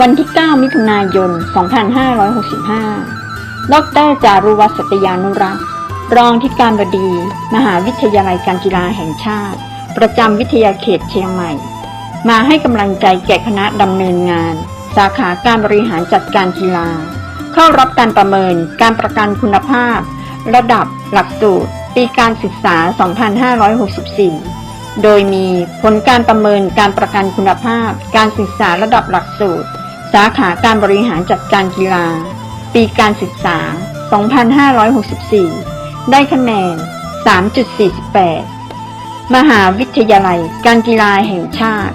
วันที่ 9 มิถุนายน 2565 ดรจารุวัฒน์สัตยานุรักษ์ รองที่การบดี มหาวิทยาลัยการกีฬาแห่งชาติ ประจำวิทยาเขตเชียงใหม่ มาให้กำลังใจแก่คณะดำเนินงาน สาขาการบริหารจัดการกีฬา เข้ารับการประเมินการประกันคุณภาพ ระดับหลักสูตร ปีการศึกษา 2564โดยมีผลการประเมินการประกันคุณภาพ การศึกษาระดับหลักสูตร สาขาการบริหารจัดการกีฬา ปีการศึกษา 2564 ได้คะแนน 3.48 มหาวิทยาลัยการกีฬาแห่งชาติ